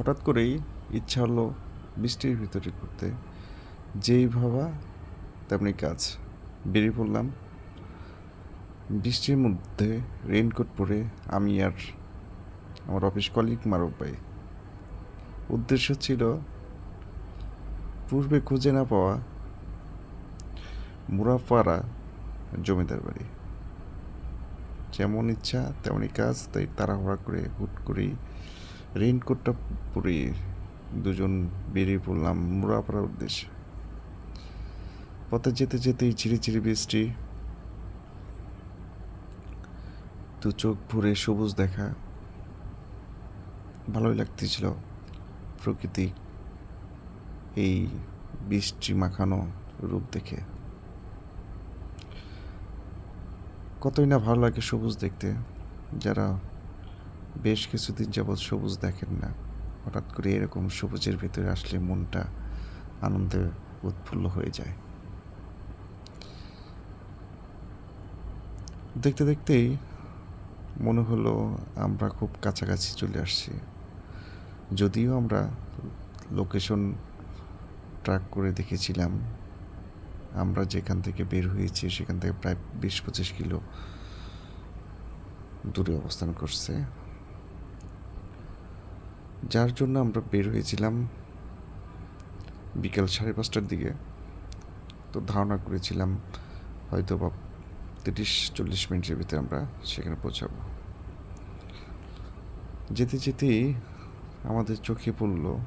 হঠাৎ করেই ইচ্ছা হলো বৃষ্টির ভিতরে ঘুরতে। যেই ভাবা তেমনি কাজ। বেরিয়ে পড়লাম। বৃষ্টির মধ্যে রেইনকোট পরে আমি আর আমার অফিস কলিগ মারব ভাই। উদ্দেশ্য ছিল পূর্বে খুঁজে না পাওয়া মুরাপাড়া জমিদার বাড়ি। যেমন ইচ্ছা তেমনই কাজ, তাই তাড়াহুড়া করে হুট করেই রেইনকোটটা পরে দুজন বেরিয়ে পড়লাম মুরাপাড়ার উদ্দেশ্যে। পথে যেতে যেতেই ঝিরি ঝিরি বৃষ্টি, দু চোখ ভরে সবুজ দেখা। ভালোই লাগতেছিল প্রকৃতি এই বৃষ্টি মাখানো রূপ দেখে। কতই না ভালো লাগে সবুজ দেখতে, যারা বেশ কিছুদিন যাবৎ সবুজ দেখেন না। হঠাৎ করে এরকম সবুজের ভিতরে আসলে মনটা আনন্দে উৎফুল্ল হয়ে যায়। দেখতে দেখতেই মনে হলো আমরা খুব কাছাকাছি চলে আসছি। যদিও আমরা লোকেশন ট্র্যাক করে দেখেছিলাম, আমরা যেখান থেকে বের হয়েছি সেখান থেকে প্রায় বিশ পঁচিশ কিলো দূরে অবস্থান করছে। যার জন্য আমরা বের হয়েছিলাম বিকেল সাড়ে পাঁচটার দিকে। তো ধারণা করেছিলাম হয়তো বা তিরিশ, চল্লিশ মিনিটের ভিতরে আমরা সেখানে পৌঁছাবো। যেতে যেতেই আমাদের চোখে পড়ল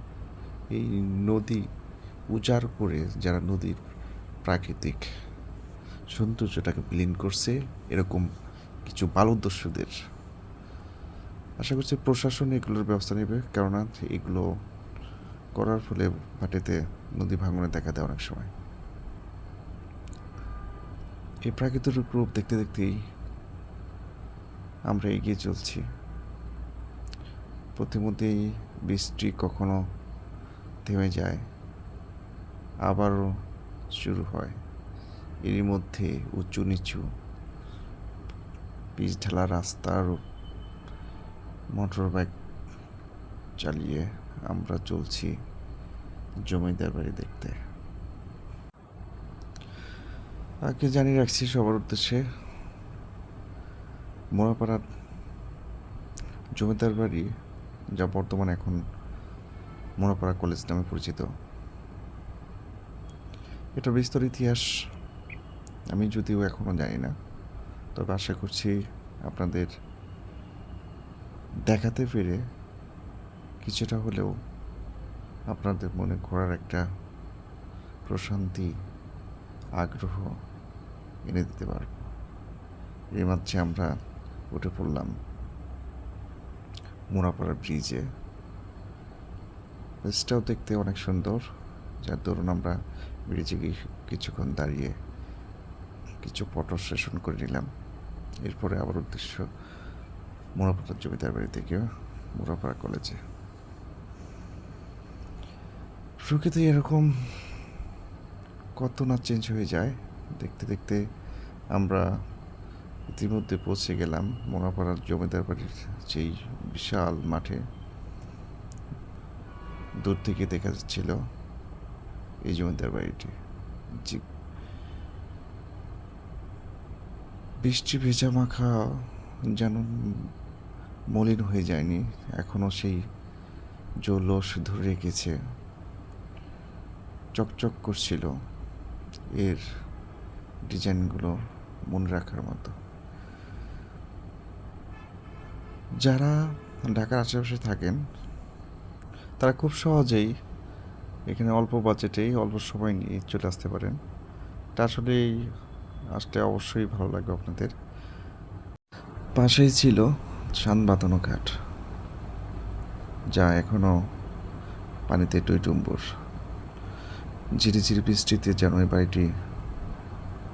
এই নদী উজাড় করে যারা নদীর প্রাকৃতিক সৌন্দর্যটাকে বিলীন করছে, এরকম কিছু বালুদস্যুদের আশা করছি প্রশাসন এগুলোর ব্যবস্থা নেবে, কেননা এগুলো করার ফলে ভাটিতে নদী ভাঙনে দেখা দেয় অনেক সময়। এই প্রাকৃতিক রূপ দেখতে দেখতেই আমরা এগিয়ে চলছি। প্রতিমধ্যেই বৃষ্টি কখনো থেমে যায়, আবারও শুরু হয়। এরই মধ্যে উঁচু নিচু পিচ ঢালা রাস্তার মোটর বাইক চালিয়ে আমরা চলছি জমিদার বাড়ি দেখতে। আগে জানিয়ে রাখছি সবার উদ্দেশ্যে মোড়াপাড়ার জমিদার বাড়ি যা বর্তমানে এখন মোড়াপাড়া কলেজ নামে পরিচিত। এটা বিস্তর ইতিহাস, আমি যদিও এখনও জানি না। তবে আশা করছি আপনাদের দেখাতে পেরে কিছুটা হলেও আপনাদের মনে ঘোরার একটা প্রশান্তি, আগ্রহ এনে দিতে পারব। এর মাঝে আমরা উঠে পড়লাম মোড়াপাড়া ব্রিজে। ব্রিজটাও দেখতে অনেক সুন্দর, যার দরুন আমরা ব্রিজে কিছুক্ষণ দাঁড়িয়ে কিছু ফটো সেশন করে নিলাম। এরপরে আবার উদ্দেশ্য মোড়াপাড়ার জমিদার বাড়ি থেকে মোড়াপাড়া কলেজে। প্রকৃতি এরকম কত না চেঞ্জ হয়ে যায়। দেখতে দেখতে আমরা ইতিমধ্যে পৌঁছে গেলাম মোনাপাড়ার জমিদার বাড়ির সেই বিশাল মাঠে। দূর থেকে দেখা যাচ্ছিল এই জমিদার বাড়িটি। যে বৃষ্টি ভেজা মাখা যেন মলিন হয়ে যায়নি এখনও সেই জৌলস ধরে রেখেছে। চকচক করছিল এর ডিজাইনগুলো মনে রাখার মতো। যারা ঢাকার আশেপাশে থাকেন, তারা খুব সহজেই এখানে অল্প বাজেটেই, অল্প সময় নিয়ে চলে আসতে পারেন। তা আসলেই আসতে অবশ্যই ভালো লাগবে আপনাদের। পাশেই ছিল শানবাতানো ঘাট যা এখনও পানিতে টুই টইটুম্বুর ঝিরিঝিরি বৃষ্টিতে যেন এই বাড়িটি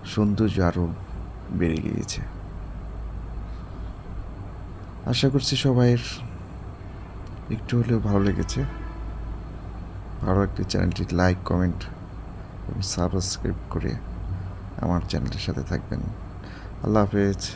সৌন্দর্য আরও বেড়ে গিয়েছে। আশা করছি সবাইয়ের একটু হলেও ভালো লেগেছে। ভালো একটি চ্যানেলটি লাইক, কমেন্ট এবং সাবস্ক্রাইব করে আমার চ্যানেলটির সাথে থাকবেন। আল্লাহ হাফেজ।